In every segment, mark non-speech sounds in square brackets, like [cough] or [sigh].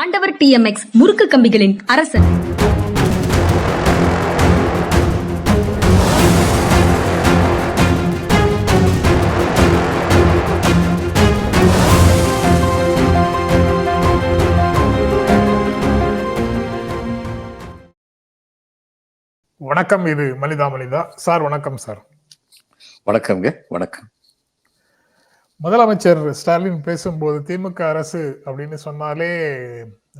ஆண்டவர் டிஎம்எக்ஸ் முறுக்கு கம்பிகளின் அரசன். வணக்கம் இது மலிதா மலிதா. சார் வணக்கம் சார். வணக்கம்ங்க வணக்கம். முதலமைச்சர் ஸ்டாலின் பேசும்போது திமுக அரசு அப்படின்னு சொன்னாலே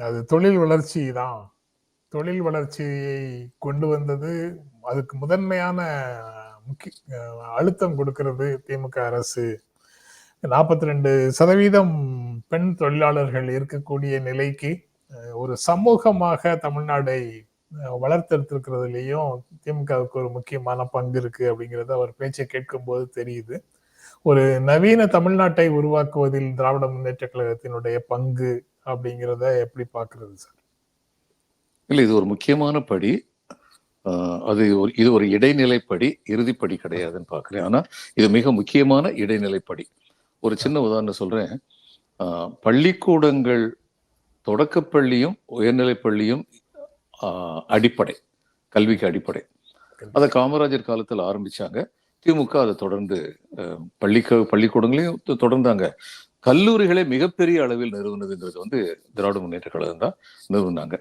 அது தொழில் வளர்ச்சி தான். தொழில் வளர்ச்சியை கொண்டு வந்தது அதுக்கு முதன்மையான முக்கிய அழுத்தம் கொடுக்கிறது திமுக அரசு. நாற்பத்தி ரெண்டு சதவீதம் பெண் தொழிலாளர்கள் இருக்கக்கூடிய நிலைக்கு ஒரு சமூகமாக தமிழ்நாடை வளர்த்தெடுத்திருக்கிறதுலேயும் வளர்த்தெடுத்திருக்கிறதுலையும் திமுகவுக்கு ஒரு முக்கியமான பங்கு இருக்கு அப்படிங்கிறது அவர் பேச்சை கேட்கும்போது தெரியுது. ஒரு நவீன தமிழ்நாட்டை உருவாக்குவதில் திராவிட முன்னேற்ற கழகத்தினுடைய பங்கு அப்படிங்கிறத எப்படி பாக்குறது சார்? இல்லை இது ஒரு முக்கியமான படி. அது ஒரு இது ஒரு இடைநிலைப்படி இறுதிப்படி கிடையாதுன்னு பார்க்குறேன். ஆனா இது மிக முக்கியமான இடைநிலைப்படி. ஒரு சின்ன உதாரணம் சொல்றேன். ஆஹ் பள்ளிக்கூடங்கள் தொடக்கப்பள்ளியும் உயர்நிலைப் பள்ளியும் ஆஹ் அடிப்படை கல்விக்கு அடிப்படை. அதை காமராஜர் காலத்தில் ஆரம்பிச்சாங்க. திமுக அதை தொடர்ந்து பள்ளிக்க பள்ளிக்கூடங்களையும் தொடர்ந்தாங்க. கல்லூரிகளை மிகப்பெரிய அளவில் நிறுவனதுங்கிறது வந்து திராவிட முன்னேற்ற கழகம் தான் நிறுவனாங்க.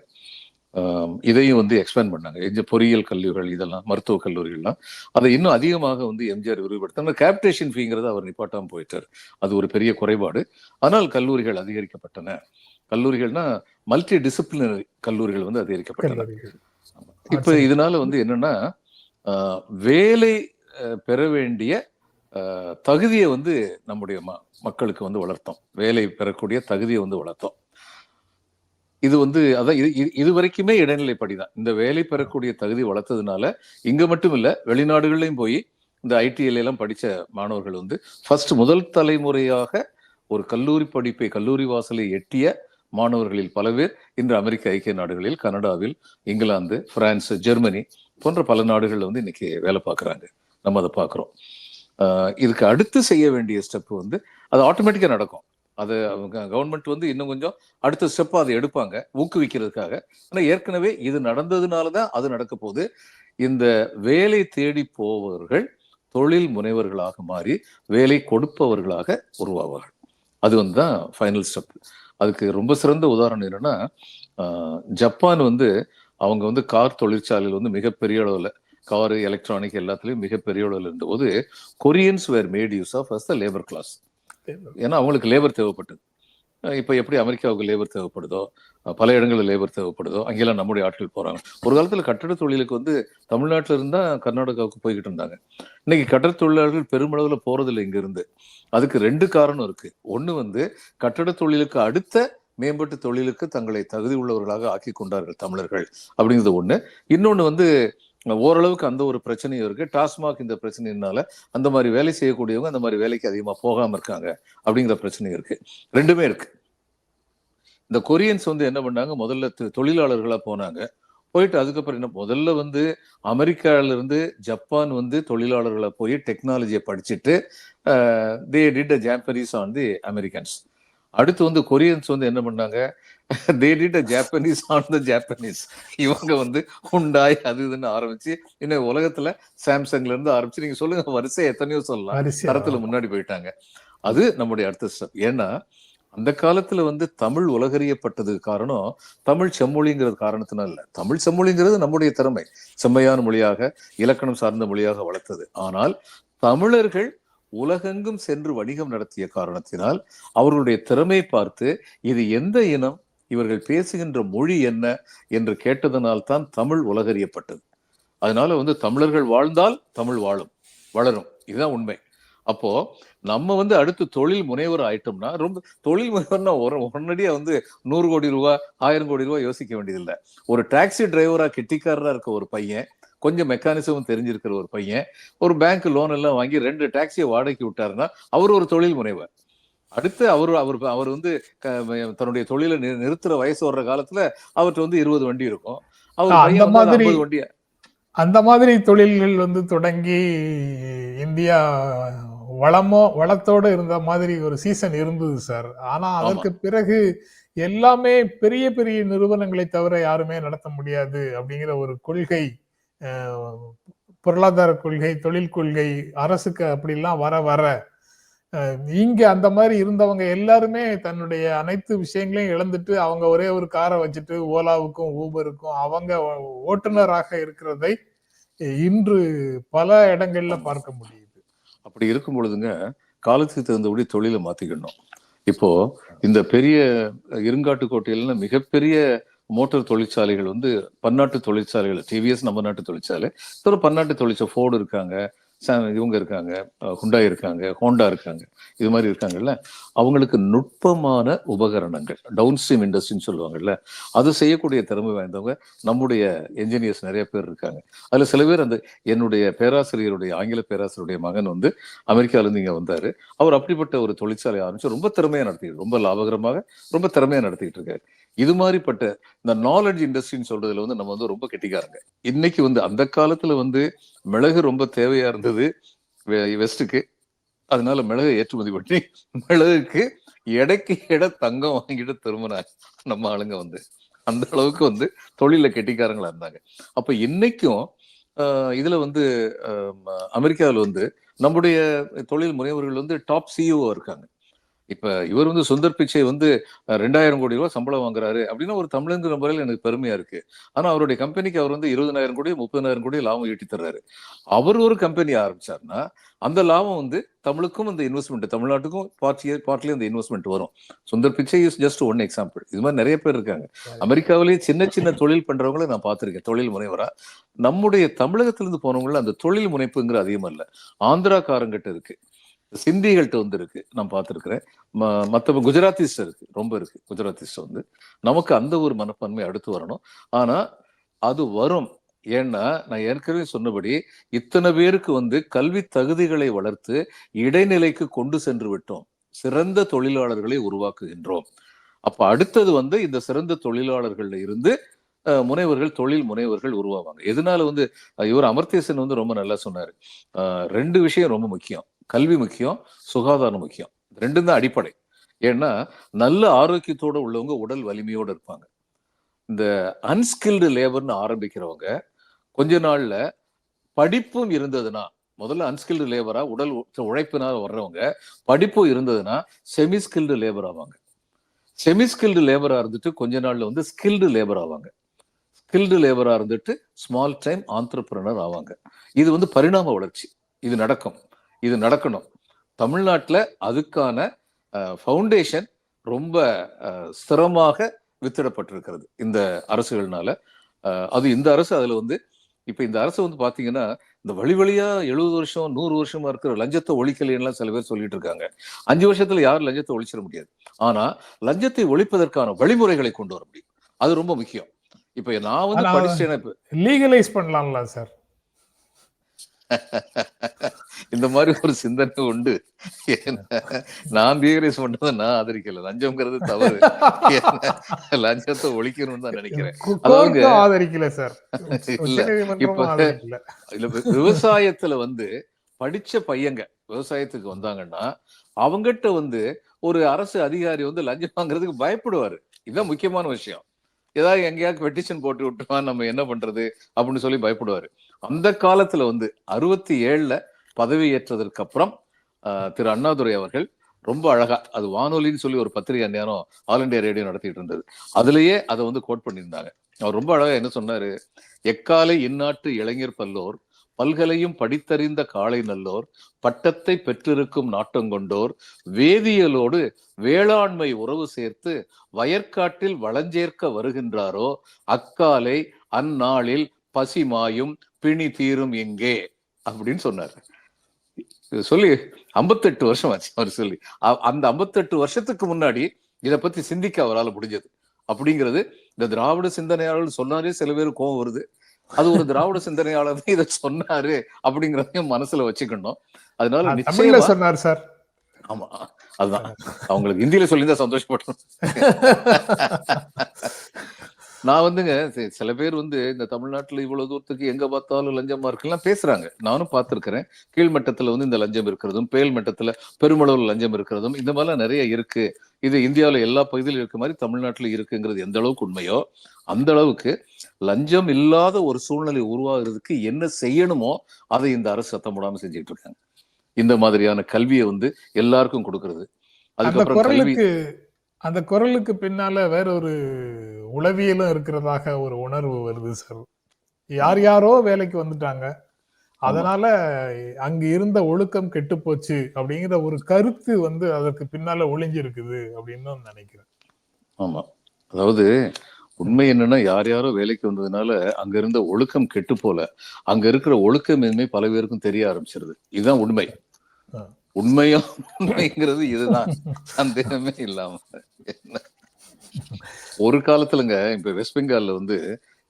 இதையும் வந்து எக்ஸ்பேண்ட் பண்ணாங்க. இந்த பொறியியல் கல்லூரிகள் இதெல்லாம் மருத்துவக் கல்லூரிகள்லாம் அதை இன்னும் அதிகமாக வந்து எம்ஜிஆர் விரிவுபடுத்தினார். கேப்டேஷன் ஃபீங்கிறத அவர் நிப்பாட்டாம போயிட்டார். அது ஒரு பெரிய குறைபாடு. ஆனால் கல்லூரிகள் அதிகரிக்கப்பட்டன. கல்லூரிகள்னா மல்டி டிசிப்ளினரி கல்லூரிகள் வந்து அதிகரிக்கப்பட்டன. இப்ப இதனால வந்து என்னன்னா வேலை பெற வேண்டிய தகுதியை வந்து நம்முடைய ம- மக்களுக்கு வந்து வளர்த்தோம். வேலை பெறக்கூடிய தகுதியை வந்து வளர்த்தோம். இது வந்து அதான் இது இது- இது வரைக்குமே இடைநிலைப்படி தான் இந்த வேலை பெறக்கூடிய தகுதி வளர்த்ததுனால இங்கே மட்டும் இல்லை வெளிநாடுகள்லையும் போய் இந்த ஐடிஎல் படித்த மாணவர்கள் வந்து ஃபர்ஸ்ட் முதல் தலைமுறையாக ஒரு கல்லூரி படிப்பை கல்லூரி வாசலை எட்டிய மாணவர்களில் பல பேர் இன்று அமெரிக்க ஐக்கிய நாடுகளில் கனடாவில் இங்கிலாந்து பிரான்ஸ் ஜெர்மனி போன்ற பல நாடுகளில் வந்து இன்னைக்கு வேலை பார்க்குறாங்க. நம்ம அதை பார்க்குறோம் இதுக்கு அடுத்து செய்ய வேண்டிய ஸ்டெப் வந்து அது ஆட்டோமேட்டிக்காக நடக்கும். அது அவங்க கவர்மெண்ட் வந்து இன்னும் கொஞ்சம் அடுத்த ஸ்டெப்பாக அதை எடுப்பாங்க ஊக்குவிக்கிறதுக்காக. ஆனால் ஏற்கனவே இது நடந்ததுனால தான் அது நடக்க போகுது. இந்த வேலை தேடி போபவர்கள் தொழில் முனைவர்களாக மாறி வேலை கொடுப்பவர்களாக உருவாவார்கள். அது வந்து தான் ஃபைனல் ஸ்டெப் அதுக்கு ரொம்ப சிறந்த உதாரணம் என்னன்னா ஜப்பான் வந்து அவங்க வந்து கார் தொழிற்சாலையில் வந்து மிகப்பெரிய அளவில் காரு எலக்ட்ரானிக் எல்லாத்துலேயும் மிகப்பெரிய அளவில் இருந்தபோது Koreans were made use of us the labour class ஏன்னா அவங்களுக்கு லேபர் தேவைப்பட்டது. இப்போ எப்படி அமெரிக்காவுக்கு லேபர் தேவைப்படுதோ பல இடங்களில் லேபர் தேவைப்படுதோ அங்கெல்லாம் நம்முடைய ஆட்கள் போகிறாங்க ஒரு காலத்தில் கட்டட தொழிலுக்கு வந்து தமிழ்நாட்டில் இருந்தால் கர்நாடகாவுக்கு போய்கிட்டு இருந்தாங்க. இன்னைக்கு கட்டட தொழிலாளர்கள் பெருமளவில் போகிறதில்ல இங்கேருந்து. அதுக்கு ரெண்டு காரணம் இருக்குது ஒன்று வந்து கட்டட தொழிலுக்கு அடுத்த மேம்பட்டு தொழிலுக்கு தங்களை தகுதி உள்ளவர்களாக ஆக்கி கொண்டார்கள் தமிழர்கள் அப்படிங்கிறது ஒன்று இன்னொன்று வந்து ஓரளவுக்கு அந்த ஒரு பிரச்சனையும் இருக்கு. டாஸ்மாக் இந்த பிரச்சனையினால அந்த மாதிரி வேலை செய்யக்கூடியவங்க அந்த மாதிரி வேலைக்கு அதிகமா போகாம இருக்காங்க அப்படிங்கிற பிரச்சனையும் இருக்கு. ரெண்டுமே இருக்கு. இந்த கொரியன்ஸ் வந்து என்ன பண்ணாங்க? முதல்ல தொ- தொழிலாளர்களா போனாங்க. போயிட்டு அதுக்கப்புறம் என்ன? முதல்ல வந்து அமெரிக்கால இருந்து ஜப்பான் வந்து தொழிலாளர்களை போய் டெக்னாலஜியை படிச்சுட்டு they did a jamborees on the Americans அடுத்து வந்து கொரியன்ஸ் வந்து என்ன பண்ணாங்க? They did a Japanese on the Japanese இவங்க வந்து உண்டாய் அது இதுன்னு ஆரம்பிச்சு இன்னும் உலகத்துல சாம்சங்ல இருந்து ஆரம்பிச்சு நீங்க சொல்லுங்க வரிசை எத்தனையோ சொல்லலாம். தரத்துல முன்னாடி போயிட்டாங்க. அது நம்முடைய அடுத்த ஸ்டெப் ஏன்னா அந்த காலத்துல வந்து தமிழ் உலகறியப்பட்டதுக்கு காரணம் தமிழ் செம்மொழிங்கிறது காரணத்தினால இல்ல. தமிழ் செம்மொழிங்கிறது நம்முடைய திறமை. செம்மையான மொழியாக இலக்கணம் சார்ந்த மொழியாக வளர்த்தது. ஆனால் தமிழர்கள் உலகெங்கும் சென்று வணிகம் நடத்திய காரணத்தினால் அவர்களுடைய திறமை பார்த்து இது எந்த இனம் இவர்கள் பேசுகின்ற மொழி என்ன என்று கேட்டதனால் தான் தமிழ் உலகறியப்பட்டது. அதனால வந்து தமிழர்கள் வாழ்ந்தால் தமிழ் வாழும் வளரும். இதுதான் உண்மை. அப்போ நம்ம வந்து அடுத்து தொழில் முனைவர் ஆயிட்டோம்னா ரொம்ப தொழில் முனைவர்னா ஒரு உடனடியாக வந்து நூறு கோடி ரூபா ஆயிரம் கோடி ரூபாய் யோசிக்க வேண்டியதில்லை. ஒரு டாக்ஸி டிரைவரா கெட்டிக்காரராக இருக்க ஒரு பையன் கொஞ்சம் மெக்கானிசமும் தெரிஞ்சிருக்கிற ஒரு பையன் ஒரு பேங்க் லோன் எல்லாம் வாங்கி ரெண்டு டாக்ஸியை வாடகைக்கு விட்டாருன்னா அவர் ஒரு தொழில் முனைவர். அடுத்து அவர் அவர் அவர் வந்து தன்னுடைய தொழிலை நிறுத்துற வயசு வர்ற காலத்துல அவர்கிட்ட வந்து இருபது வண்டி இருக்கும். அவர் அந்த மாதிரி- வண்டி அந்த மாதிரி தொழில்கள் வந்து தொடங்கி இந்தியா வளமோ வளத்தோட இருந்த மாதிரி ஒரு சீசன் இருந்தது சார் ஆனா அதற்கு பிறகு எல்லாமே பெரிய பெரிய நிறுவனங்களை தவிர யாருமே நடத்த முடியாது அப்படிங்கிற ஒரு கொள்கை பொருளாதார கொள்கை தொழில் கொள்கை அரசுக்கு அப்படிலாம் வர வர இங்க அந்த மாதிரி இருந்தவங்க எல்லாருமே தன்னுடைய அனைத்து விஷயங்களையும் இழந்துட்டு அவங்க ஒரே ஒரு காரை வச்சுட்டு ஓலாவுக்கும் ஊபருக்கும் அவங்க ஓட்டுநராக இருக்கிறதை இன்று பல இடங்கள்ல பார்க்க முடியுது. அப்படி இருக்கும் பொழுதுங்க காலத்துக்கு தகுந்தபடி தொழிலை மாத்திக்கணும். இப்போ இந்த பெரிய இருங்காட்டுக்கோட்டையில மிகப்பெரிய மோட்டார் தொழிற்சாலைகள் வந்து பன்னாட்டு தொழிற்சாலைகள் டிவிஎஸ் நம்ம நாட்டு தொழிற்சாலை ஒரு பன்னாட்டு தொழிற்சாலை ஃபோர்டு இருக்காங்க இவங்க இருக்காங்க ஹுண்டாய் இருக்காங்க ஹோண்டா இருக்காங்க இது மாதிரி இருக்காங்கல்ல அவங்களுக்கு நுட்பமான உபகரணங்கள் டவுன் ஸ்ட்ரீம் இண்டஸ்ட்ரின்னு சொல்லுவாங்கல்ல அது செய்யக்கூடிய திறமை வாய்ந்தவங்க நம்முடைய என்ஜினியர்ஸ் நிறைய பேர் இருக்காங்க. அதுல சில பேர் அந்த என்னுடைய பேராசிரியருடைய ஆங்கில பேராசிரியருடைய மகன் வந்து அமெரிக்கால இருந்து இங்க வந்தாரு. அவர் அப்படிப்பட்ட ஒரு தொழிற்சாலை ஆரம்பித்து ரொம்ப திறமையா நடத்திட்டு ரொம்ப லாபகரமாக ரொம்ப திறமையா நடத்திட்டு இருக்காரு. இது மாதிரிப்பட்ட இந்த நாலேஜ் இண்டஸ்ட்ரின்னு சொல்றதுல வந்து நம்ம வந்து ரொம்ப கெட்டிக்காரங்க. இன்னைக்கு வந்து அந்த காலத்துல வந்து மிளகு ரொம்ப தேவையா இருந்தது வெ- வெஸ்ட்டுக்கு. அதனால மிளகை ஏற்றுமதி பண்ணி [laughs] மிளகுக்கு எடைக்கு எடை தங்கம் வாங்கிட்டு திரும்பினாங்க. நம்ம ஆளுங்க வந்து. அந்த அளவுக்கு வந்து தொழில கெட்டிக்காரங்களா இருந்தாங்க. அப்ப இன்னைக்கும் இதுல வந்து அமெரிக்காவில் வந்து நம்முடைய தொழில் முனைவர்கள் வந்து டாப் சிஇஓ இருக்காங்க. இப்ப இவர் வந்து சுந்தர் பிச்சை வந்து ரெண்டாயிரம் கோடி ரூபாய் சம்பளம் வாங்குறாரு அப்படின்னா ஒரு தமிழங்கிற முறையில் எனக்கு பெருமையா இருக்கு. ஆனா அவருடைய கம்பெனிக்கு அவர் வந்து இருபதனாயிரம் கோடி முப்பதாயிரம் கோடி லாபம் ஈட்டி தர்றாரு. அவர் ஒரு கம்பெனி ஆரம்பிச்சாருன்னா அந்த லாபம் வந்து தமிழுக்கும் அந்த இன்வெஸ்ட்மெண்ட் தமிழ்நாட்டுக்கும் பார்ட்டி பார்ட்லி அந்த இன்வெஸ்ட்மெண்ட் வரும். Sundar Pichai is just one example இது மாதிரி நிறைய பேர் இருக்காங்க. அமெரிக்காவிலேயே சின்ன சின்ன தொழில் பண்றவங்கள நான் பார்த்திருக்கேன். தொழில் முனைவரா. நம்முடைய தமிழகத்திலிருந்து போனவங்கள அந்த தொழில் முனைப்புங்கிற அதிகம் இல்ல ஆந்திராக்காரங்கிட்ட இருக்கு. சிந்திகள்கிட்ட வந்து இருக்கு. நான் பார்த்துருக்குறேன். ம- மத்த குஜராத்திஸ் இருக்கு. ரொம்ப இருக்கு. குஜராத்திஸ் வந்து. நமக்கு அந்த ஒரு மனப்பான்மை அடுத்து வரணும். ஆனா அது வரும். ஏன்னா நான் ஏற்கனவே சொன்னபடி இத்தனை பேருக்கு வந்து கல்வி தகுதிகளை வளர்த்து இடைநிலைக்கு கொண்டு சென்று விட்டோம். சிறந்த தொழிலாளர்களை உருவாக்குகின்றோம். அப்ப அடுத்தது வந்து இந்த சிறந்த தொழிலாளர்கள்ல இருந்து முனைவர்கள் தொழில் முனைவர்கள் உருவாவாங்க. எதனால வந்து இவர் அமர்த்தியசன் வந்து ரொம்ப நல்லா சொன்னாரு. ரெண்டு விஷயம் ரொம்ப முக்கியம். கல்வி முக்கியம் சுகாதாரம் முக்கியம். ரெண்டும் தான் அடிப்படை. ஏன்னா நல்ல ஆரோக்கியத்தோடு உள்ளவங்க உடல் வலிமையோடு இருப்பாங்க. இந்த அன்ஸ்கில்டு லேபர்னு ஆரம்பிக்கிறவங்க கொஞ்ச நாளில் படிப்பும் இருந்ததுன்னா முதல்ல அன்ஸ்கில்டு லேபரா உடல் உழைப்பினால் வர்றவங்க படிப்பும் இருந்ததுன்னா செமி ஸ்கில்டு லேபர் ஆவாங்க. செமி ஸ்கில்டு லேபரா இருந்துட்டு கொஞ்ச நாள்ல வந்து ஸ்கில்டு லேபர் ஆவாங்க. ஸ்கில்டு லேபரா இருந்துட்டு ஸ்மால் டைம் ஆண்டர்பிரனர் ஆவாங்க. இது வந்து பரிணாம வளர்ச்சி. இது நடக்கும். இது நடக்கணும். தமிழ்நாட்டுல அதுக்கான ஃபவுண்டேஷன் ரொம்ப ஸ்திரமாக வித்திடப்பட்டிருக்கிறது இந்த அரசுகள்னால. அது இந்த அரசு அதுல வந்து இப்ப இந்த அரசு வந்து பாத்தீங்கன்னா இந்த வழி வழியா எழுபது வருஷம் நூறு வருஷமா இருக்கிற லஞ்சத்தை ஒழிக்கலைன்னுலாம் சில பேர் சொல்லிட்டு இருக்காங்க. அஞ்சு வருஷத்துல யாரும் லஞ்சத்தை ஒழிச்சிட முடியாது. ஆனா லஞ்சத்தை ஒழிப்பதற்கான வழிமுறைகளை கொண்டு வர முடியும். அது ரொம்ப முக்கியம். இப்ப நான் வந்து இப்ப லீகலைஸ் பண்ணலாம்ல சார் [laughs] இந்த மாதிரி ஒரு சிந்தனை உண்டு. நான் தீவிரஸ் பண்ணதை நான் ஆதரிக்கல. லஞ்சம்ங்கிறது தவறு. லஞ்சத்தை ஒழிக்கணும்னு தான் நினைக்கிறேன். கோர்ட்டும் ஆதரிக்கல சார். இல்ல. இப்ப- இல்ல விவசாயத்துல வந்து படிச்ச பையங்க விவசாயத்துக்கு வந்தாங்கன்னா அவங்ககிட்ட வந்து ஒரு அரசு அதிகாரி வந்து லஞ்சம் வாங்குறதுக்கு பயப்படுவாரு. இதுதான் முக்கியமான விஷயம். ஏதாவது எங்கேயாவது பெட்டிஷன் போட்டு விட்டுருவான் நம்ம என்ன பண்றது? அப்படின்னு சொல்லி பயப்படுவாரு. அந்த காலத்துல வந்து அறுபத்தி ஏழுல பதவியேற்றதற்கு அப்புறம் திரு அண்ணாதுரை அவர்கள் ரொம்ப அழகா அது வானொலின்னு சொல்லி ஒரு பத்திரிகை நேரம் ஆல் இண்டியா ரேடியோ நடத்திட்டு இருந்தது. அதுலயே அதை வந்து கோட் பண்ணியிருந்தாங்க. அவர் ரொம்ப அழகா என்ன சொன்னாரு? எக்காலை இந்நாட்டு இளைஞர் பல்லோர் பல்கலையும் படித்தறிந்த காலை நல்லோர் பட்டத்தை பெற்றிருக்கும் நாட்டம் கொண்டோர் வேதியியலோடு வேளாண்மை உறவு சேர்த்து வயற்காட்டில் வளஞ்சேர்க்க வருகின்றாரோ அக்காலை அந்நாளில் பசிமாயும் பிணி தீரும் எங்கே? அப்படின்னு சொன்னார். சொல்லி 58 வருஷம் ஆச்சு அவர் சொல்லி. அந்த 58 வருஷத்துக்கு முன்னாடி இத பத்தி சிந்திக்க அவரால் முடிஞ்சது. அப்படிங்கிறது இந்த திராவிட சிந்தனையாளர்கள் சொன்னாரே சில பேர் கோவம் வருது. அது ஒரு திராவிட சிந்தனையாளர் தான் இதை சொன்னாரு அப்படிங்கறதையும் மனசுல வச்சுக்கணும். அதனால நிச்சயமா சொன்னார் சார். ஆமா அதுதான். அவங்களுக்கு ஹிந்தியில சொல்லியிருந்தா சந்தோஷப்பட்டோம் [laughs] நான் வந்துங்க சில பேர் வந்து இந்த தமிழ்நாட்டுல இவ்வளவு தூரத்துக்கு எங்க பார்த்தாலும் லஞ்சமா இருக்குலாம் பேசுறாங்க. நானும் பார்த்திருக்கிறேன். கீழ்மட்டத்துல வந்து இந்த லஞ்சம் இருக்கிறதும் பேல் மட்டத்துல பெருமளவு லஞ்சம் இருக்கிறதும் இந்த மாதிரிலாம் நிறைய இருக்கு. இது இந்தியாவுல எல்லா பகுதியிலும் இருக்க மாதிரி தமிழ்நாட்டுல இருக்குங்கிறது எந்த அளவுக்கு உண்மையோ அந்த அளவுக்கு லஞ்சம் இல்லாத ஒரு சூழ்நிலை உருவாகிறதுக்கு என்ன செய்யணுமோ அதை இந்த அரசு சத்தம் போடாம செஞ்சுட்டு இருக்காங்க. இந்த மாதிரியான கல்வியை வந்து எல்லாருக்கும் கொடுக்கறது. அதுக்கப்புறம் கல்வி அந்த குரலுக்கு பின்னால வேற ஒரு உளவியலும் இருக்கிறதாக ஒரு உணர்வு வருது சார் யார் யாரோ வேலைக்கு வந்துட்டாங்க. அதனால அங்க இருந்த ஒழுக்கம் கெட்டு போச்சு அப்படிங்கிற ஒரு கருத்து வந்து அதற்கு பின்னால ஒளிஞ்சு இருக்குது அப்படின்னு நினைக்கிறேன். ஆமா. அதாவது உண்மை என்னன்னா யார் யாரோ வேலைக்கு வந்ததுனால அங்க இருந்த ஒழுக்கம் கெட்டு போல அங்க இருக்கிற ஒழுக்கமின்மை பல பேருக்கும் தெரிய ஆரம்பிச்சிருது. இதுதான் உண்மை. ஆ. உண்மையும் உண்மைங்கிறது இதுதான். சந்தேகமே இல்லாம. என்ன? ஒரு காலத்துலங்க இப்ப வெஸ்ட் பெங்கால்ல வந்து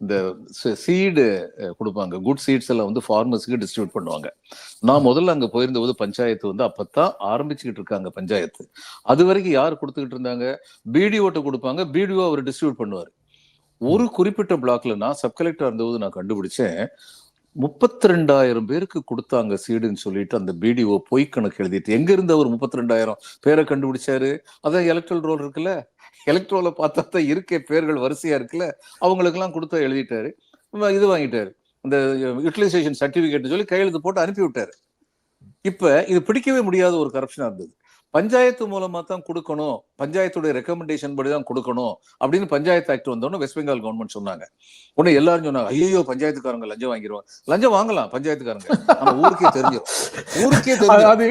இந்த சீடு கொடுப்பாங்க. குட் சீட்ஸ் எல்லாம் வந்து ஃபார்மர்ஸுக்கு டிஸ்ட்ரிபியூட் பண்ணுவாங்க. நான் முதல்ல அங்க போயிருந்தபோது பஞ்சாயத்து வந்து அப்பத்தான் ஆரம்பிச்சுக்கிட்டு இருக்காங்க பஞ்சாயத்து. அது வரைக்கும் யார் கொடுத்துக்கிட்டு இருந்தாங்க? பிடிஓட்ட கொடுப்பாங்க. பிடிஓ அவர் டிஸ்ட்ரிபியூட் பண்ணுவார். ஒரு குறிப்பிட்ட பிளாக்ல நான் சப் கலெக்டர் இருந்தபோது நான் கண்டுபிடிச்சேன் முப்பத்தி ரெண்டாயிரம் பேருக்கு கொடுத்தாங்க சீடுன்னு சொல்லிட்டு அந்த பிடிஓ பொய் கணக்கு எழுதிட்டு எங்க இருந்து அவர் முப்பத்தி ரெண்டாயிரம் பேரை கண்டுபிடிச்சாரு? அதான் எலக்ட்ரல் ரோல் இருக்குல்ல? எலக்ட்ரோல பார்த்தா தான் இருக்கே பேர்கள் வரிசையா இருக்குல்ல அவங்களுக்கெல்லாம் கொடுத்து கொடுத்தா எழுதிட்டாரு இது வாங்கிட்டாரு. இந்த யூட்டிலைசேஷன் சர்டிபிகேட் சொல்லி கையெழுத்து போட்டு அனுப்பி விட்டாரு இப்ப இது பிடிக்கவே முடியாத ஒரு கரப்ஷனா இருந்தது. பஞ்சாயத்து மூலமா தான் கொடுக்கணும். பஞ்சாயத்துடைய ரெக்கமெண்டேஷன் படி தான் கொடுக்கணும் அப்படின்னு பஞ்சாயத்து ஆக்ட் வந்தோன்னு வெஸ்ட் பெங்கால் கவர்மெண்ட் சொன்னாங்க. உடனே எல்லாரும் சொன்னாங்க ஐயோ பஞ்சாயத்துக்காரங்க லஞ்சம் வாங்கிடுவாங்க லஞ்சம் வாங்கலாம் பஞ்சாயத்துக்காரங்க. ஆனா ஊருக்கே தெரிஞ்சிடும் ஊருக்கே தெரிஞ்சிடும் அது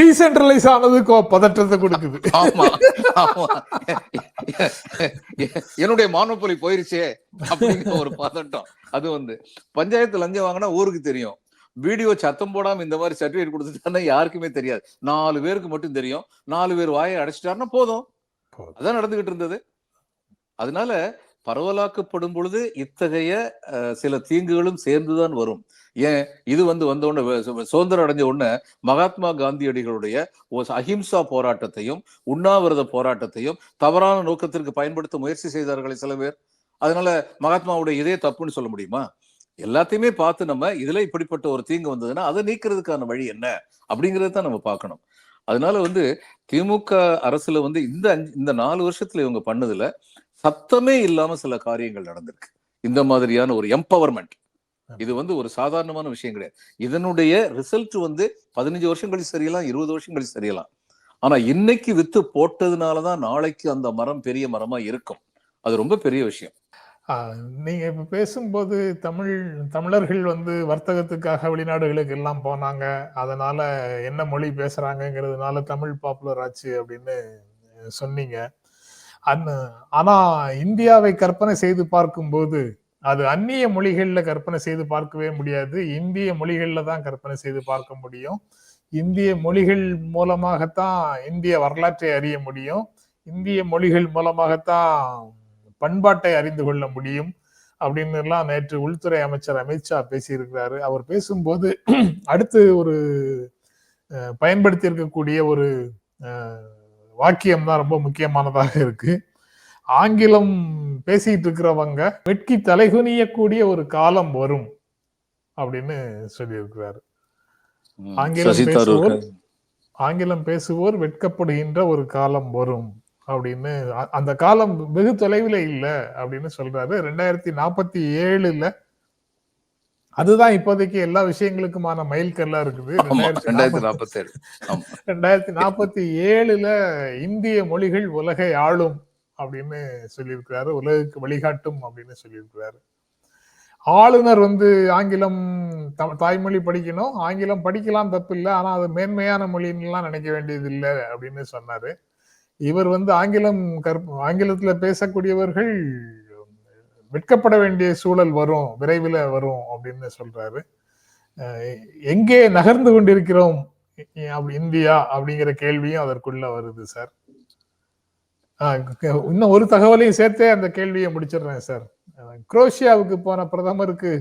டீசென்ட்ரலைஸ் ஆனது பதற்றத்தை கொடுக்குது. ஆமா ஆமா. என்னுடைய மானோபொலி போயிருச்சே அப்படிங்கிற ஒரு பதட்டம். அது வந்து பஞ்சாயத்து லஞ்சம் வாங்கினா ஊருக்கு தெரியும். வீடியோ சத்தம் போடாம இந்த மாதிரி சர்டிபிகேட் கொடுத்துட்டாங்கன்னா யாருக்குமே தெரியாது. நாலு பேருக்கு மட்டும் தெரியும். நாலு பேர் வாயை அடைச்சிட்டாருன்னா போதும். அதான் நடந்துகிட்டு இருந்தது. அதனால பரவலாக்கப்படும் பொழுது இத்தகைய சில தீங்குகளும் சேர்ந்துதான் வரும். ஏன்? இது வந்து வந்த உடனே சுதந்திரம் அடைஞ்ச உடனே மகாத்மா காந்தியடிகளுடைய அஹிம்சா போராட்டத்தையும் உண்ணாவிரத போராட்டத்தையும் தவறான நோக்கத்திற்கு பயன்படுத்த முயற்சி செய்தார்களே சில பேர். அதனால மகாத்மாவுடைய இதே தப்புன்னு சொல்ல முடியுமா? எல்லாத்தையுமே பார்த்து நம்ம இதுல இப்படிப்பட்ட ஒரு தீங்கு வந்ததுன்னா அதை நீக்கிறதுக்கான வழி என்ன? அப்படிங்கறத தான் நம்ம பார்க்கணும். அதனால வந்து திமுக அரசுல வந்து இந்த இந்த நாலு வருஷத்துல இவங்க பண்ணதுல சத்தமே இல்லாம சில காரியங்கள் நடந்திருக்கு. இந்த மாதிரியான ஒரு எம்பவர்மெண்ட் இது வந்து ஒரு சாதாரணமான விஷயம் கிடையாது. இதனுடைய ரிசல்ட் வந்து பதினஞ்சு வருஷம் கழிச்சு சரியலாம் இருபது வருஷம் கழிச்சு சரியலாம். ஆனா இன்னைக்கு வித்து போட்டதுனாலதான் நாளைக்கு அந்த மரம் பெரிய மரமா இருக்கும். அது ரொம்ப பெரிய விஷயம். நீங்க இப்ப பேசும்போது தமிழ் தமிழர்கள் வந்து வர்த்தகத்துக்காக வெளிநாடுகளுக்கு எல்லாம் போனாங்க. அதனால என்ன மொழி பேசுறாங்கிறதுனால தமிழ் பாப்புலர் ஆச்சு அப்படின்னு சொன்னீங்க. அந் ஆனா இந்தியாவை கற்பனை செய்து பார்க்கும்போது அது அந்நிய மொழிகள்ல கற்பனை செய்து பார்க்கவே முடியாது. இந்திய மொழிகள்ல தான் கற்பனை செய்து பார்க்க முடியும். இந்திய மொழிகள் மூலமாகத்தான் இந்திய வரலாற்றை அறிய முடியும். இந்திய மொழிகள் மூலமாகத்தான் பண்பாட்டை அறிந்து கொள்ள முடியும் அப்படின்னு எல்லாம் நேற்று உள்துறை அமைச்சர் அமித்ஷா பேசியிருக்கிறாரு. அவர் பேசும்போது [clears throat] அடுத்து ஒரு பயன்படுத்தி இருக்கக்கூடிய ஒரு வாக்கியம் தான் ரொம்ப முக்கியமானதாக இருக்கு. ஆங்கிலம் பேசிட்டு இருக்கிறவங்க வெட்கி தலைகுனியக்கூடிய ஒரு காலம் வரும் அப்படின்னு சொல்லியிருக்கிறாரு. ஆங்கிலம் பேசுவோர் ஆங்கிலம் பேசுவோர் வெட்கப்படுகின்ற ஒரு காலம் வரும். அப்படின்னு அந்த காலம் வெகு தொலைவில் இல்ல அப்படின்னு சொல்றாரு. ரெண்டாயிரத்தி நாற்பத்தி ஏழுல அதுதான் இப்போதைக்கு எல்லா விஷயங்களுக்குமான மைல்கல்லா இருக்குது. ரெண்டாயிரத்தி ரெண்டாயிரத்தி நாற்பத்தி ஏழு ரெண்டாயிரத்தி நாற்பத்தி ஏழுல இந்திய மொழிகள் உலகை ஆளும் அப்படின்னு சொல்லியிருக்கிறாரு. உலகுக்கு வழிகாட்டும் அப்படின்னு சொல்லியிருக்கிறாரு. ஆளுநர் வந்து ஆங்கிலம் தாய்மொழி படிக்கணும். ஆங்கிலம் படிக்கலாம் தப்பு இல்லை ஆனா அது மேன்மையான மொழின்னுலாம் நினைக்க வேண்டியது இல்லை அப்படின்னு சொன்னாரு. இவர் வந்து ஆங்கிலம் கற்ப ஆங்கிலத்துல பேசக்கூடியவர்கள் வெட்கப்பட வேண்டிய சூழல் வரும் விரைவில் வரும் அப்படின்னு சொல்றாரு. எங்கே நகர்ந்து கொண்டிருக்கிறோம் இந்தியா அப்படிங்கிற கேள்வியும் அதற்குள்ள வருது சார். இன்னும் ஒரு தகவலையும் சேர்த்தே அந்த கேள்வியை முடிச்சிடுறேன் சார். குரோஷியாவுக்கு போன பிரதமருக்கு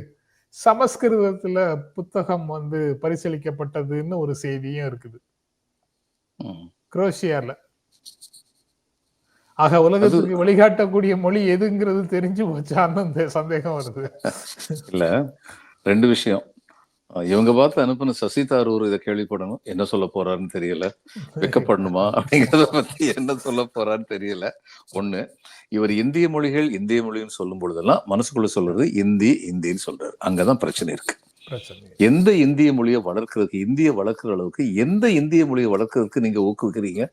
சமஸ்கிருதத்துல புத்தகம் வந்து பரிசீலிக்கப்பட்டதுன்னு ஒரு செய்தியும் இருக்குது. குரோஷியால. ஆக உலகத்துக்கு வழிகாட்டக்கூடிய மொழி எதுங்கிறது தெரிஞ்சு போச்சான்னு சந்தேகம் வருது. இல்ல ரெண்டு விஷயம். இவங்க பார்த்து அனுப்புன சசி தாரூர் இதை கேள்விப்படணும். என்ன சொல்ல போறாருன்னு தெரியல. வெக்கப்படணுமா அப்படிங்கறத பத்தி என்ன சொல்ல போறான்னு தெரியல. ஒண்ணு இவர் இந்திய மொழிகள் இந்திய மொழின்னு சொல்லும் பொழுதெல்லாம் மனசுக்குள்ள சொல்றது இந்தி இந்தின்னு சொல்றாரு. அங்கதான் பிரச்சனை இருக்கு. எந்த இந்திய மொழியை வளர்க்கறதுக்கு இந்திய வளர்க்குற அளவுக்கு எந்த இந்திய மொழியை வளர்க்கறதுக்கு நீங்க ஊக்குவிக்கிறீங்க?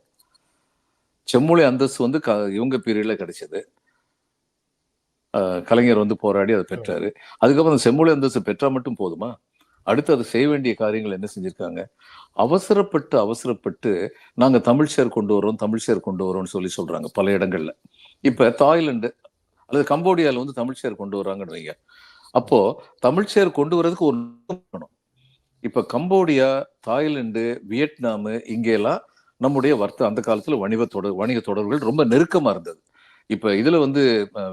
செம்மொழி அந்தஸ்து வந்து க- இவங்க பீரியட்ல கிடைச்சது. கலைஞர் வந்து போராடி அதை பெற்றாரு. அதுக்கப்புறம் அந்த செம்மொழி அந்தஸ்து பெற்றா மட்டும் போதுமா? அடுத்து அதை செய்ய வேண்டிய காரியங்கள் என்ன செஞ்சிருக்காங்க? அவசரப்பட்டு அவசரப்பட்டு நாங்க தமிழ் ஷேர் கொண்டு வரோம் தமிழ் ஷேர் கொண்டு வரோம்னு சொல்லி சொல்றாங்க பல இடங்கள்ல. இப்ப தாய்லாண்டு அல்லது கம்போடியால வந்து தமிழ் ஷேர் கொண்டு வராங்கன்னு வைங்க. அப்போ தமிழ் ஷேர் கொண்டு வர்றதுக்கு ஒரு இப்போ இப்ப கம்போடியா தாய்லாந்து வியட்நாமு இங்கெல்லாம் நம்முடைய வர்த்த அந்த காலத்துல வணிக தொடர் வணிக தொடர்புகள் ரொம்ப நெருக்கமா இருந்தது. இப்ப இதுல வந்து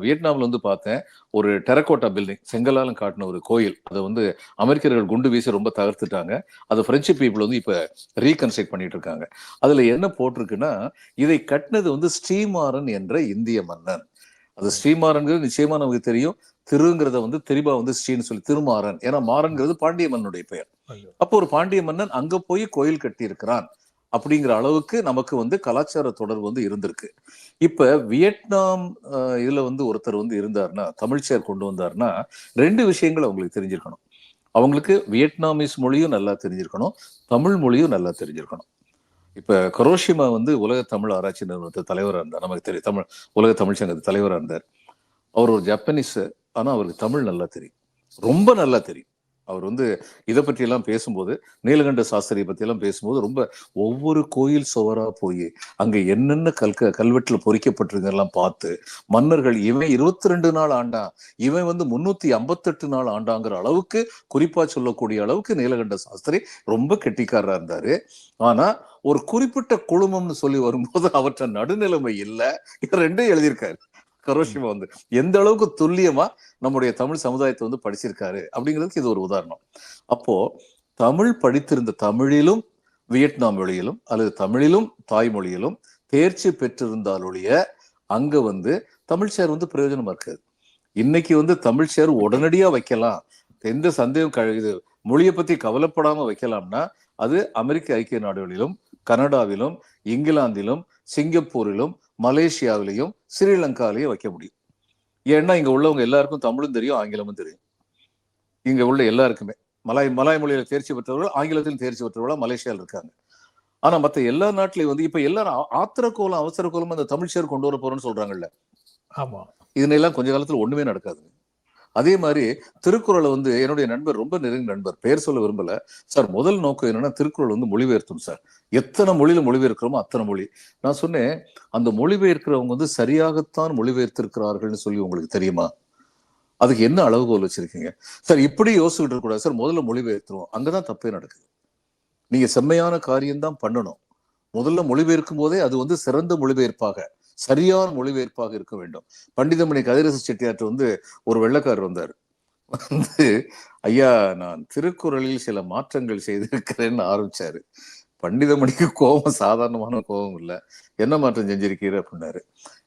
வியட்நாம்ல வந்து பார்த்தேன் ஒரு டெரகோட்டா பில்டிங் செங்கலாலும் காட்டின ஒரு கோயில். அதை வந்து அமெரிக்கர்கள் குண்டு வீசி ரொம்ப தகர்த்துட்டாங்க. அதை பிரெஞ்சு பீப்புள் வந்து இப்ப ரீகன்ஸ்ட்ரக்ட் பண்ணிட்டு இருக்காங்க. அதுல என்ன போட்டிருக்குன்னா இதை கட்டினது வந்து ஸ்ரீமாறன் என்ற இந்திய மன்னன். அது ஸ்ரீமாறன்கிறது நிச்சயமா நமக்கு தெரியும். திருங்கிறத வந்து திரிபா வந்து ஸ்ரீன்னு சொல்லி திருமாறன். ஏன்னா மாறன்கிறது பாண்டிய மன்னனுடைய பெயர். அப்போ ஒரு பாண்டிய மன்னன் அங்க போய் கோயில் கட்டி இருக்கிறான் அப்படிங்கிற அளவுக்கு நமக்கு வந்து கலாச்சார தொடர்பு வந்து இருந்திருக்கு. இப்ப வியட்நாம் இதுல வந்து ஒருத்தர் வந்து இருந்தாருன்னா தமிழ்ச்சேர் கொண்டு வந்தாருன்னா ரெண்டு விஷயங்கள் அவங்களுக்கு தெரிஞ்சிருக்கணும். அவங்களுக்கு வியட்நாமீஸ் மொழியும் நல்லா தெரிஞ்சிருக்கணும் தமிழ் மொழியும் நல்லா தெரிஞ்சிருக்கணும். இப்ப கரோஷிமா வந்து உலக தமிழ் ஆராய்ச்சி நிறுவனத்து தலைவராக இருந்தார். நமக்கு தெரியும் தமிழ் உலக தமிழ் சங்கத்து தலைவராக இருந்தார். அவர் ஒரு ஜப்பனீஸ் ஆனா அவருக்கு தமிழ் நல்லா தெரியும். ரொம்ப நல்லா தெரியும். அவர் வந்து இதை பற்றி எல்லாம் பேசும்போது நீலகண்ட சாஸ்திரியை பத்தி எல்லாம் பேசும்போது ரொம்ப ஒவ்வொரு கோயில் சுவரா போய் அங்க என்னென்ன கல்க கல்வெட்டுல பொறிக்கப்பட்டிருக்கெல்லாம் பார்த்து மன்னர்கள் இவன் இருபத்தி ரெண்டு நாள் ஆண்டான் இவன் வந்து முன்னூத்தி ஐம்பத்தெட்டு நாள் ஆண்டாங்கிற அளவுக்கு குறிப்பா சொல்லக்கூடிய அளவுக்கு நீலகண்ட சாஸ்திரி ரொம்ப கெட்டிக்காரரா இருந்தாரு. ஆனா ஒரு குறிப்பிட்ட குழுமம்னு சொல்லி வரும்போது அவற்ற நடுநிலைமை இல்லை இது ரெண்டும் எழுதியிருக்காரு. கரோஷிமா வந்து எந்த அளவுக்கு துல்லியமா நம்முடைய தமிழ் சமுதாயத்தை வந்து படிச்சிருக்காரு அப்படிங்கிறதுக்கு இது ஒரு உதாரணம். அப்போ தமிழ் படித்திருந்த தமிழிலும் வியட்நாம் மொழியிலும் அல்லது தமிழிலும் தாய்மொழியிலும் தேர்ச்சி பெற்றிருந்தாலொழிய அங்க வந்து தமிழ் சேர் வந்து பிரயோஜனமா இருக்காது. இன்னைக்கு வந்து தமிழ் சேர் உடனடியா வைக்கலாம். எந்த சந்தேகம் க- இது மொழியை பத்தி கவலைப்படாம வைக்கலாம்னா அது அமெரிக்க ஐக்கிய நாடுகளிலும் கனடாவிலும் இங்கிலாந்திலும் சிங்கப்பூரிலும் மலேசியாவிலையும் ஸ்ரீலங்காலையும் வைக்க முடியும். ஏன்னா இங்க உள்ளவங்க எல்லாருக்கும் தமிழும் தெரியும் ஆங்கிலமும் தெரியும். இங்க உள்ள எல்லாருக்குமே. மலாய் மலாய் மொழியில தேர்ச்சி பெற்றவர்கள் ஆங்கிலத்திலும் தேர்ச்சி பெற்றவர்களா மலேசியாவில் இருக்காங்க. ஆனா மத்த எல்லா நாட்டிலையும் வந்து இப்ப எல்லாரும் ஆத்திர கோலம் அவசர கோலம் அந்த தமிழ் சேர் கொண்டு வர போறோம்னு சொல்றாங்கல்ல. ஆமா. இதனெல்லாம் கொஞ்ச காலத்துல ஒண்ணுமே நடக்காது அதே மாதிரி திருக்குறளை வந்து என்னுடைய நண்பர் ரொம்ப நெருங்கிய நண்பர் பெயர் சொல்ல விரும்பல. சார் முதல் நோக்கம் என்னன்னா திருக்குறள் வந்து மொழிபெயர்த்தும் சார். எத்தனை மொழியில மொழிபெயர்க்கிறோமோ அத்தனை மொழி. நான் சொன்னேன் அந்த மொழிபெயர்க்கிறவங்க வந்து சரியாகத்தான் மொழிபெயர்த்திருக்கிறார்கள்னு சொல்லி உங்களுக்கு தெரியுமா? அதுக்கு என்ன அளவுகோல் வச்சிருக்கீங்க? சார் இப்படி யோசிச்சுட்டு கூடாது சார் முதல்ல மொழிபெயர்த்துருவோம். அங்கதான் தப்பே நடக்குது. நீங்க செம்மையான காரியம்தான் பண்ணணும். முதல்ல மொழிபெயர்க்கும் போதே அது வந்து சிறந்த மொழிபெயர்ப்பாக சரியான மொழிபெயர்ப்பாக இருக்க வேண்டும். பண்டிதமணி கதிரச செட்டியார்ட்ட வந்து ஒரு வெள்ளக்காரர் வந்தார். வந்து ஐயா நான் திருக்குறளில் சில மாற்றங்கள் செய்திருக்கிறேன்னு ஆரம்பிச்சாரு. பண்டிதமணிக்கு கோபம் சாதாரணமான கோபம் இல்ல. என்ன மாற்றம் செஞ்சிருக்கீர்? அப்படின்னாரு.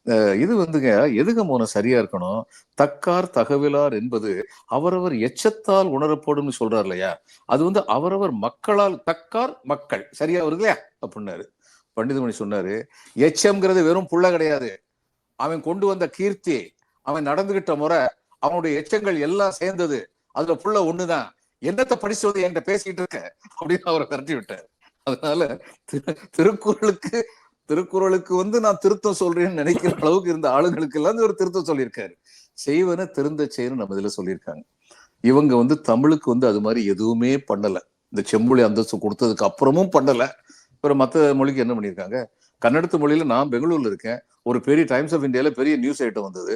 அஹ் இது வந்துங்க எதுக்கு மோனம் சரியா இருக்கணும்? தக்கார் தகவலார் என்பது அவரவர் எச்சத்தால் உணரப்படும் சொல்றாரு இல்லையா அது வந்து அவரவர் மக்களால் தக்கார் மக்கள். சரியா வருது இல்லையா? அப்படின்னாரு. பண்டிதமணி சொன்னாரு எச்சம்ங்கிறது வெறும் புள்ள கிடையாது. அவன் கொண்டு வந்த கீர்த்தி அவன் நடந்துகிட்ட முறை அவனுடைய எச்சங்கள் எல்லாம் சேர்ந்தது. அதுல புள்ள ஒண்ணுதான். என்னத்த படிச்சு என்கிட்ட பேசிக்கிட்டு இருக்க? அப்படின்னு அவரை விரட்டி விட்டார். அதனால திரு- திருக்குறளுக்கு திருக்குறளுக்கு வந்து நான் திருத்தம் சொல்றேன்னு நினைக்கிற அளவுக்கு இருந்த ஆளுங்களுக்கு எல்லாம் ஒரு திருத்தம் சொல்லியிருக்காரு. செய்வன திருந்த செய்யணும் நம்ம இதுல சொல்லியிருக்காங்க. இவங்க வந்து தமிழுக்கு வந்து அது மாதிரி எதுவுமே பண்ணல. இந்த செம்புளி அந்தஸ்து கொடுத்ததுக்கு அப்புறமும் பண்ணல. அப்புறம் மத்த மொழிக்கு என்ன பண்ணியிருக்காங்க? கன்னடத்து மொழியில நான் பெங்களூர்ல இருக்கேன். ஒரு பெரிய டைம்ஸ் ஆஃப் இந்தியால பெரிய நியூஸ் ஐட்டம் வந்தது.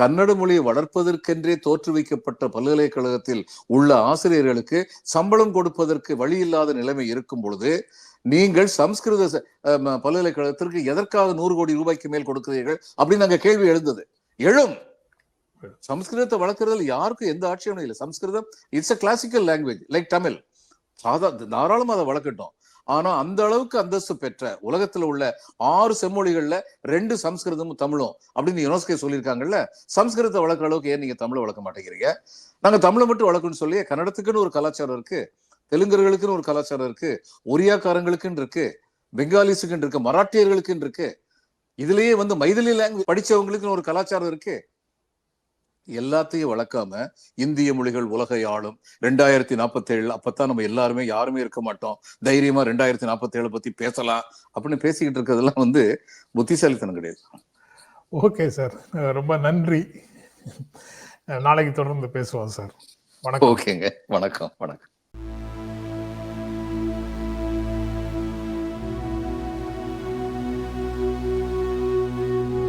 கன்னட மொழியை வளர்ப்பதற்கென்றே தோற்றுவிக்கப்பட்ட பல்கலைக்கழகத்தில் உள்ள ஆசிரியர்களுக்கு சம்பளம் கொடுப்பதற்கு வழி இல்லாத நிலைமை இருக்கும் பொழுது நீங்கள் சம்ஸ்கிருத அஹ் பல்கலைக்கழகத்திற்கு எதற்காக நூறு கோடி ரூபாய்க்கு மேல் கொடுக்கிறீர்கள் அப்படின்னு அங்கே கேள்வி எழுந்தது. எழும். சம்ஸ்கிருதத்தை வளர்க்கறதுல யாருக்கும் எந்த ஆட்சியும் இல்லை. Sanskrit it's a classical language like Tamil சாதா தாராளமாக அதை வளர்க்கட்டும். ஆனா அந்த அளவுக்கு அந்தஸ்து பெற்ற உலகத்துல உள்ள ஆறு செம்மொழிகள்ல ரெண்டு சம்ஸ்கிருதமும் தமிழும் அப்படின்னு யுனெஸ்கோ சொல்லியிருக்காங்கல்ல. சம்ஸ்கிருதத்தை வளர்க்குற அளவுக்கு ஏன் நீங்க தமிழை வளர்க்க மாட்டேங்கிறீங்க? நாங்க தமிழை மட்டும் வளர்க்கணும்னு சொல்லி கன்னடத்துக்குன்னு ஒரு கலாச்சாரம் இருக்கு தெலுங்கர்களுக்குன்னு ஒரு கலாச்சாரம் இருக்கு ஒரியாக்காரங்களுக்குன்னு இருக்கு பெங்காலிஸுக்குன்னு இருக்கு மராட்டியர்களுக்குன்னு இருக்கு. இதுலயே வந்து மைதிலி லாங்குவேஜ் படிச்சவங்களுக்குன்னு ஒரு கலாச்சாரம் இருக்கு. எல்லாத்தையும் வளர்க்காம இந்திய மொழிகள் உலகை ஆளும். ரெண்டாயிரத்தி நாற்பத்தி ஏழு அப்பதான் நம்ம எல்லாருமே யாருமே இருக்க மாட்டோம். தைரியமா ரெண்டாயிரத்தி நாற்பத்தி ஏழு பத்தி பேசலாம் அப்படின்னு பேசிக்கிட்டு இருக்கிறதெல்லாம் வந்து புத்திசாலித்தனம் கிடையாது. Okay sir. ரொம்ப நன்றி. நாளைக்கு தொடர்ந்து பேசுவோம் சார். வணக்கம். ஓகேங்க. வணக்கம். வணக்கம்.